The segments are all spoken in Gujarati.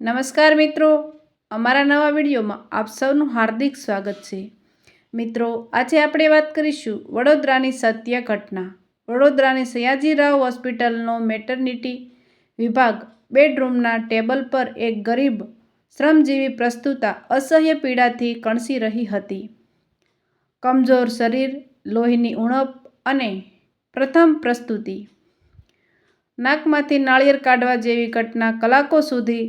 નમસ્કાર મિત્રો. અમારા નવા વિડીયોમાં આપ સૌનું હાર્દિક સ્વાગત છે. મિત્રો, આજે આપણે વાત કરીશું વડોદરાની સત્ય ઘટના. વડોદરાની સયાજીરાવ હોસ્પિટલનો મેટર્નિટી વિભાગ બેડરૂમના ટેબલ પર એક ગરીબ, શ્રમજીવી પ્રસ્તુતા અસહ્ય પીડાથી કણસી રહી હતી. કમજોર શરીર, લોહીની ઉણપ અને પ્રથમ પ્રસ્તુતિ. નાકમાંથી નાળિયેર કાઢવા જેવી ઘટના કલાકો સુધી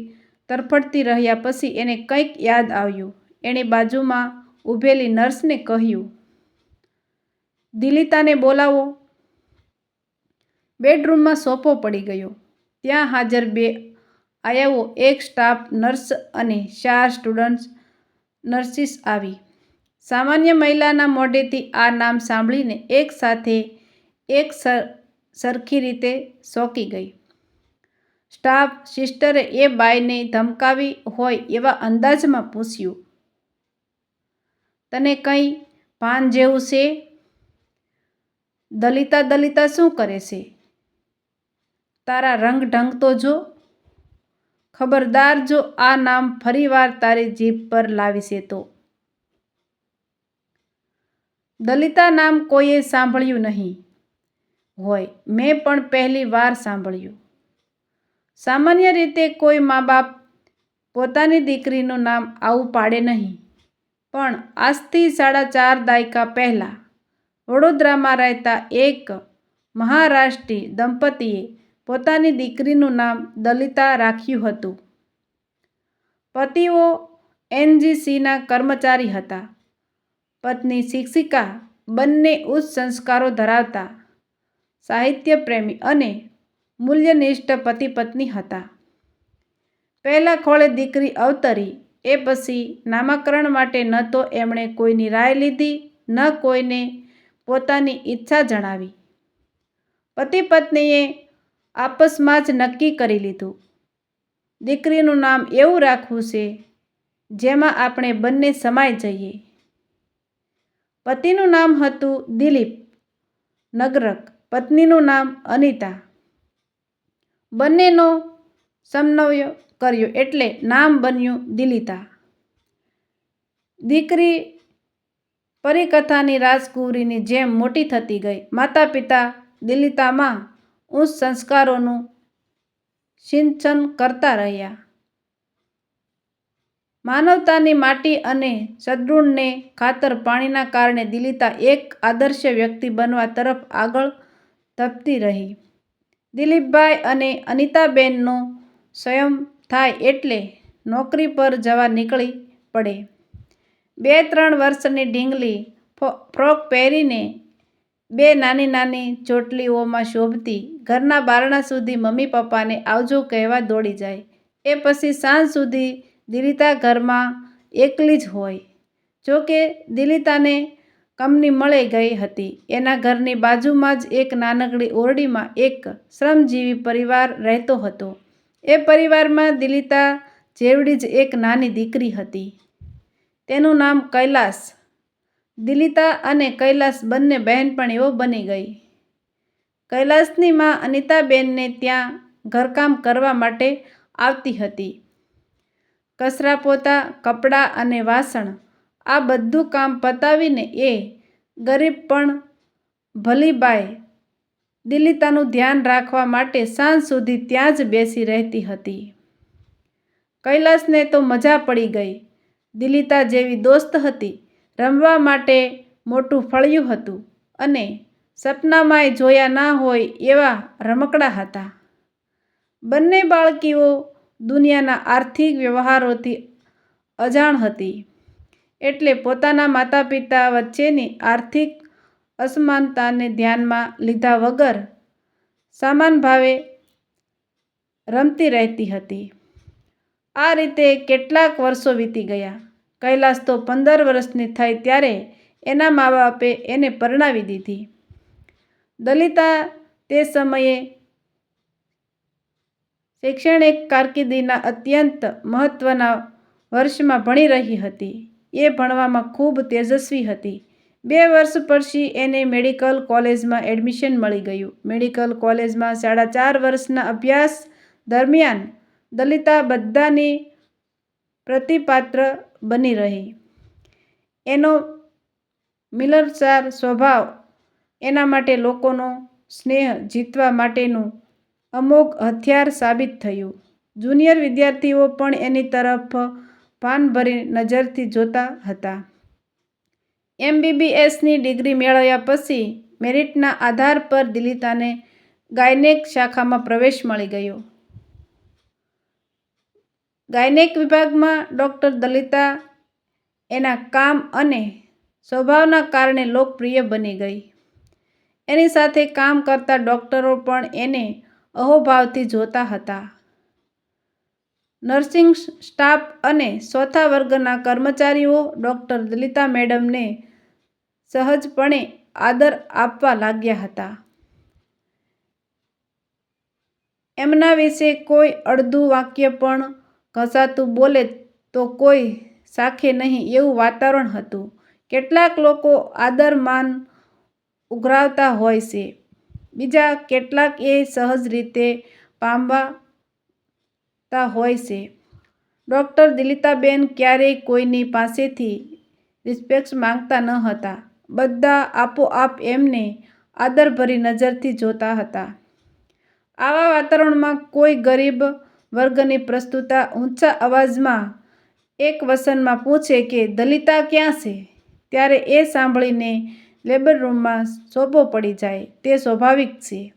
તરફડતી રહ્યા પછી એને કંઈક યાદ આવ્યું. એણે બાજુમાં ઊભેલી નર્સને કહ્યું, દિલિતાને બોલાવો. બેડરૂમમાં સોફો પડી ગયો. ત્યાં હાજર બે આયાઓ, એક સ્ટાફ નર્સ અને ચાર સ્ટુડન્ટ્સ નર્સિસ આવી. સામાન્ય મહિલાના મોઢેથી આ નામ સાંભળીને એક સાથે એક સર, સરખી રીતે સોંકી ગઈ. સ્ટાફ સિસ્ટરે એ બાઈને ધમકાવી હોય એવા અંદાજમાં પૂછ્યું, તને કંઈ પાન જેવું છે? દલિતા દલિતા શું કરે છે? તારા રંગ ઢંગ તો જો. ખબરદાર જો આ નામ ફરીવાર તારી જીભ પર લાવીશે તો. દલિતા નામ કોઈએ સાંભળ્યું નહીં. હોય, મેં પણ પહેલી વાર સાંભળ્યું. સામાન્ય રીતે કોઈ મા બાપ પોતાની દીકરીનું નામ આવું પાડે નહીં. પણ આજથી સાડા ચાર દાયકા પહેલાં વડોદરામાં રહેતા એક મહારાષ્ટ્રી દંપતીએ પોતાની દીકરીનું નામ દલિતા રાખ્યું હતું. પતિઓ એનજીસીના કર્મચારી હતા. પત્ની શિક્ષિકા બંને ઉચ્ચ સંસ્કારો ધરાવતા સાહિત્ય પ્રેમી અને મૂલ્યનિષ્ઠ પતિ પત્ની હતા. પહેલાં ખોળે દીકરી અવતરી, એ પછી નામકરણ માટે ન તો એમણે કોઈની રાય લીધી, ન કોઈને પોતાની ઈચ્છા જણાવી. પતિ પત્નીએ આપસમાં જ નક્કી કરી લીધું. દીકરીનું નામ એવું રાખવું છે, જેમાં આપણે બંને સમાઈ જઈએ. પતિનું નામ હતું દિલીપ, નગરક. પત્નીનું નામ અનિતા. બંનેનો સમન્વય કર્યો એટલે નામ બન્યું દિલિતા. દીકરી પરિકથાની રાજકુંવરીની જેમ મોટી થતી ગઈ. માતા પિતા દિલિતામાં ઉચ્ચ સંસ્કારોનું સિંચન કરતા રહ્યા. માનવતાની માટી અને સદગુણને ખાતર પાણીના કારણે દિલિતા એક આદર્શ વ્યક્તિ બનવા તરફ આગળ ધપતી રહી. દિલીપભાઈ અને અનિતાબેનનો સ્વયં થાય એટલે નોકરી પર જવા નીકળી પડે. બે ત્રણ વર્ષની ઢીંગલી ફ્રોક પહેરીને બે નાની નાની ચોટલીઓમાં શોભતી ઘરના બારણા સુધી મમ્મી પપ્પાને આવજો કહેવા દોડી જાય. એ પછી સાંજ સુધી દિલિતા ઘરમાં એકલી જ હોય. જોકે દિલિતાને કંપની મળી ગઈ હતી. એના ઘરની બાજુમાં જ એક નાનકડી ઓરડીમાં એક શ્રમજીવી પરિવાર રહેતો હતો. એ પરિવારમાં દિલિતા જેવડી જ એક નાની દીકરી હતી. તેનું નામ કૈલાસ. દિલિતા અને કૈલાસ બંને બહેનપણીઓ બની ગઈ. કૈલાસની મા અનિતાબેનને ત્યાં ઘરકામ કરવા માટે આવતી હતી. કસરા પોતા કપડાં અને વાસણ આ બધું કામ પતાવીને એ ગરીબ પણ ભલીબાઈ દિલિતાનું ધ્યાન રાખવા માટે સાંજ સુધી ત્યાં જ બેસી રહેતી હતી. કૈલાસને તો મજા પડી ગઈ. દિલિતા જેવી દોસ્ત હતી, રમવા માટે મોટું ફળિયું હતું અને સપનામાંય જોયા ના હોય એવા રમકડા હતા. બંને બાળકીઓ દુનિયાના આર્થિક વ્યવહારોથી અજાણ હતી. એટલે પોતાના માતા પિતા વચ્ચેની આર્થિક અસમાનતાને ધ્યાનમાં લીધા વગર સમાન ભાવે રમતી રહેતી હતી. આ રીતે કેટલાક વર્ષો વીતી ગયા. કૈલાસ તો પંદર વર્ષની થઈ ત્યારે એના મા બાપે એને પરણાવી દીધી. દલિતા તે સમયે શૈક્ષણિક કારકિર્દીના અત્યંત મહત્ત્વના વર્ષમાં ભણી રહી હતી. એ ભણવામાં ખૂબ તેજસ્વી હતી બે વર્ષ પછી એને મેડિકલ કોલેજમાં એડમિશન મળી ગયું મેડિકલ કોલેજમાં સાડા ચાર વર્ષના અભ્યાસ દરમિયાન દલિતા બધાની પ્રતિપાત્ર બની રહી. એનો મિલનસાર સ્વભાવ એના માટે લોકોનો સ્નેહ જીતવા માટેનું અમોઘ હથિયાર સાબિત થયું. જુનિયર વિદ્યાર્થીઓ પણ એની તરફ ભાનભરી નજરથી જોતા હતા. એમ.બી.બી.એસ.ની ડિગ્રી મેળવ્યા પછી મેરિટના આધાર પર દિલિતાને ગાયનેક શાખામાં પ્રવેશ મળી ગયો. ગાયનેક વિભાગમાં ડૉક્ટર દલિતા એના કામ અને સ્વભાવના કારણે લોકપ્રિય બની ગઈ. એની સાથે કામ કરતા ડૉક્ટરો પણ એને અહોભાવથી જોતા હતા. નર્સિંગ સ્ટાફ અને ચોથા વર્ગના કર્મચારીઓ ડૉક્ટર દલિતા મેડમને સહજપણે આદર આપવા લાગ્યા હતા. એમના વિશે કોઈ અડધું વાક્ય પણ ઘસાતું બોલે તો કોઈ સાખે નહીં એવું વાતાવરણ હતું. કેટલાક લોકો આદર-માન ઉઘરાવતા હોય છે. બીજા, કેટલાક એ સહજ રીતે પામતા હોય છે. ડૉક્ટર દિલિતાબેન ક્યારેય કોઈની પાસેથી રિસ્પેક્ટ માંગતા ન હતા. બધા આપોઆપ એમને આદરભરી નજરથી જોતા હતા. આવા વાતાવરણમાં કોઈ ગરીબ વર્ગની પ્રસ્તુતા ઊંચા અવાજમાં એક વસનમાં પૂછે કે, દલિતા ક્યાં છે? ત્યારે એ સાંભળીને લેબર રૂમમાં શોભો પડી જાય તે સ્વાભાવિક છે.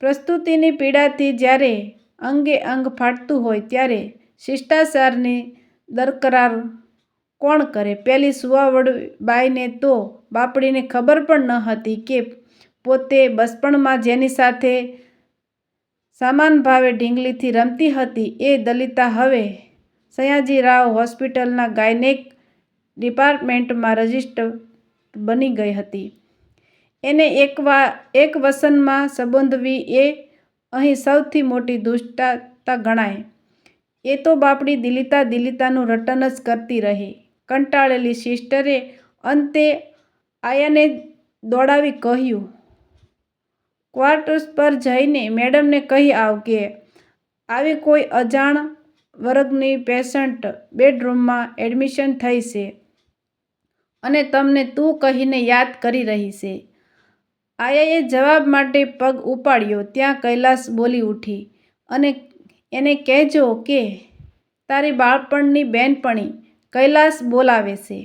પ્રસ્તુતિની પીડાથી જ્યારે અંગે અંગ ફાટતું હોય ત્યારે શિષ્ટાચારની દરકરાર કોણ કરે? પેલી સુવાવડબાઈને તો બાપડીને ખબર પણ ન હતી કે પોતે બચપણમાં જેની સાથે સમાનભાવે ઢીંગલીથી રમતી હતી એ દલિતા હવે સયાજીરાવ હોસ્પિટલના ગાયનેક ડિપાર્ટમેન્ટમાં રજિસ્ટર બની ગઈ હતી. એને એક વસનમાં સંબોધવી એ અહીં સૌથી મોટી દુષ્ટતા ગણાય. એ તો બાપડી દિલિતા દિલિતાનું રટન જ કરતી રહી. કંટાળેલી સિસ્ટરે અંતે આયાને દોડાવી કહ્યું, ક્વાર્ટર્સ પર જઈને મેડમને કહી આવ કે આવી કોઈ અજાણ વર્ગની પેશન્ટ બેડરૂમમાં એડમિશન થઈ છે અને તમને તું કહીને યાદ કરી રહી છે. આયાએ જવાબ માટે પગ ઉપાડ્યો ત્યાં કૈલાસ બોલી ઉઠી, એને કહેજો કે તારી બાળપણની બે'નપણી કૈલાસ બોલાવે છે.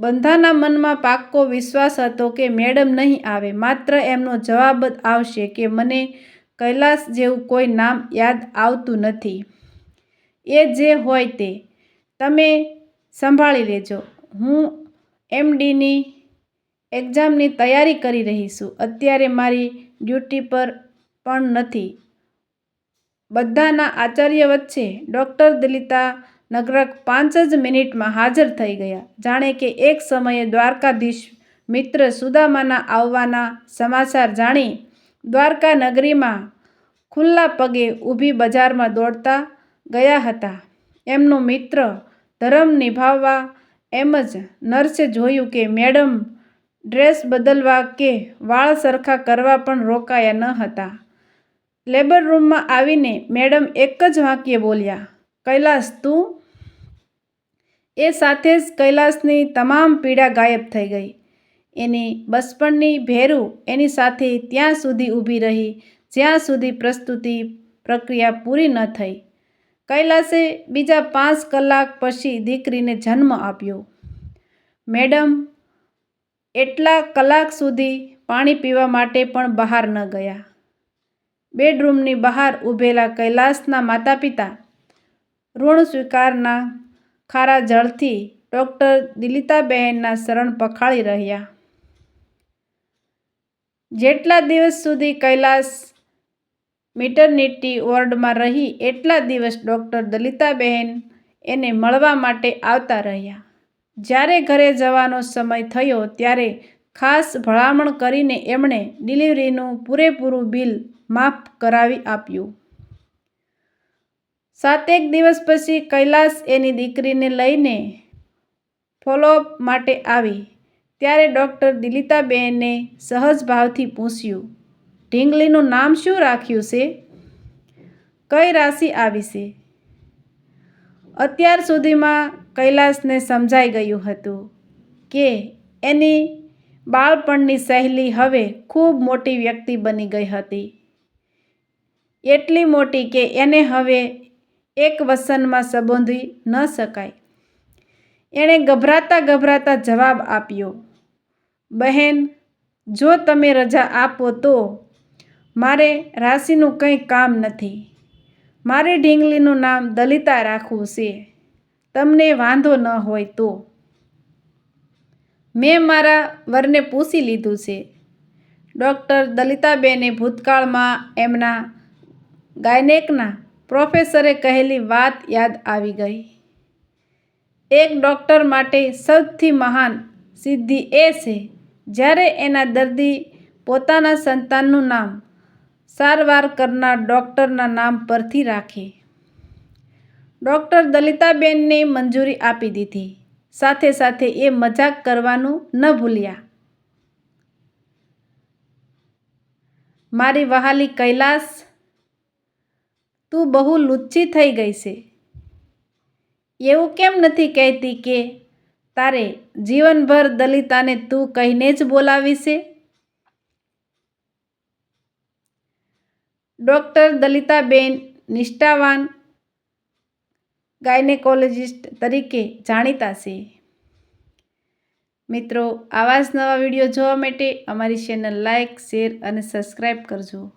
બંધાના મનમાં પાક્કો વિશ્વાસ હતો કે મેડમ નહીં આવે. માત્ર એમનો જવાબ જ આવશે કે મને કૈલાસ જેવું કોઈ નામ યાદ આવતું નથી. એ જે હોય તે. તમે સંભાળી લેજો. હું એમ. એક્ઝામની તૈયારી કરી રહી છું. અત્યારે મારી ડ્યુટી પર પણ નથી. બધાના આચાર્ય વચ્ચે ડૉક્ટર દલિતા નગરક પાંચ જ મિનિટમાં હાજર થઈ ગયા. જાણે કે એક સમયે દ્વારકાધીશ મિત્ર સુદામાના આવવાના સમાચાર જાણી દ્વારકા નગરીમાં ખુલ્લા પગે ઊભી બજારમાં દોડતા ગયા હતા એમનો મિત્ર ધર્મ નિભાવવા એમ જ નર્સે જોયું કે મેડમ ડ્રેસ બદલવા કે વાળ સરખા કરવા પણ રોકાયા ન હતા. લેબર રૂમમાં આવીને મેડમ એક જ વાક્ય બોલ્યા, કૈલાસ તું? એ સાથે જ કૈલાસની તમામ પીડા ગાયબ થઈ ગઈ. એની બચપણની ભેરુ એની સાથે ત્યાં સુધી ઊભી રહી જ્યાં સુધી પ્રસ્તુતિ પ્રક્રિયા પૂરી ન થઈ. કૈલાસે બીજા પાંચ કલાક પછી દીકરીને જન્મ આપ્યો. મેડમ એટલા કલાક સુધી પાણી પીવા માટે પણ બહાર ન ગયા. બેડરૂમની બહાર ઊભેલા કૈલાસના માતાપિતા ઋણ સ્વીકારના ખારા જળથી ડૉક્ટર દિલિતાબહેનના શરણ પખાળી રહ્યા. જેટલા દિવસ સુધી કૈલાસ મીટરનીટી વોર્ડમાં રહી, એટલા દિવસ ડૉક્ટર દલિતાબહેન એને મળવા માટે આવતા રહ્યા. જ્યારે ઘરે જવાનો સમય થયો ત્યારે ખાસ ભલામણ કરીને એમણે ડિલિવરીનું પૂરેપૂરું બિલ માફ કરાવી આપ્યું. સાતેક દિવસ પછી કૈલાસ એની દીકરીને લઈને ફોલોઅપ માટે આવી. ત્યારે ડૉક્ટર દલિતાબહેને સહજ ભાવથી પૂછ્યું, ઢીંગલીનું નામ શું રાખ્યું છે કઈ રાશિ આવી છે અત્યાર સુધીમાં કૈલાસને સમજાઈ ગયું હતું કે એની બાળપણની સહેલી હવે ખૂબ મોટી વ્યક્તિ બની ગઈ હતી. એટલી મોટી કે એને હવે એક વસનમાં સંબોધી ન શકાય. એણે ગભરાતા ગભરાતા જવાબ આપ્યો, બહેન, જો તમે રજા આપો તો મારે રાશિનું કંઈ કામ નથી. મારે ઢીંગલીનું નામ દલિતા રાખવું છે. તમને વાંધો ન હોય તો. મેં મારા વરને પૂછી લીધું છે. ડૉક્ટર દલિતાબેને ભૂતકાળમાં એમના ગાયનેકના પ્રોફેસરે કહેલી વાત યાદ આવી ગઈ. એક ડૉક્ટર માટે સૌથી મહાન સિદ્ધિ એ છે, જ્યારે એના દર્દી પોતાના સંતાનનું નામ સારવાર કરનાર ડૉક્ટરના નામ પરથી રાખે. ડૉક્ટર દલિતાબેનને મંજૂરી આપી દીધી. સાથે સાથે એ મજાક કરવાનું ન ભૂલ્યા. મારી વહાલી કૈલાસ, તું બહુ લુચ્ચી થઈ ગઈ છે. એવું કેમ નથી કહેતી કે તારે જીવનભર દલિતાને તું કહીને જ બોલાવી છે? ડૉક્ટર દલિતાબેન નિષ્ઠાવાન ગાયનેકોલોજિસ્ટ તરીકે જાણીતા છે. મિત્રો, આવા જ નવા વીડિયો જોવા માટે અમારી ચેનલ લાઇક શેર અને સબસ્ક્રાઈબ કરજો.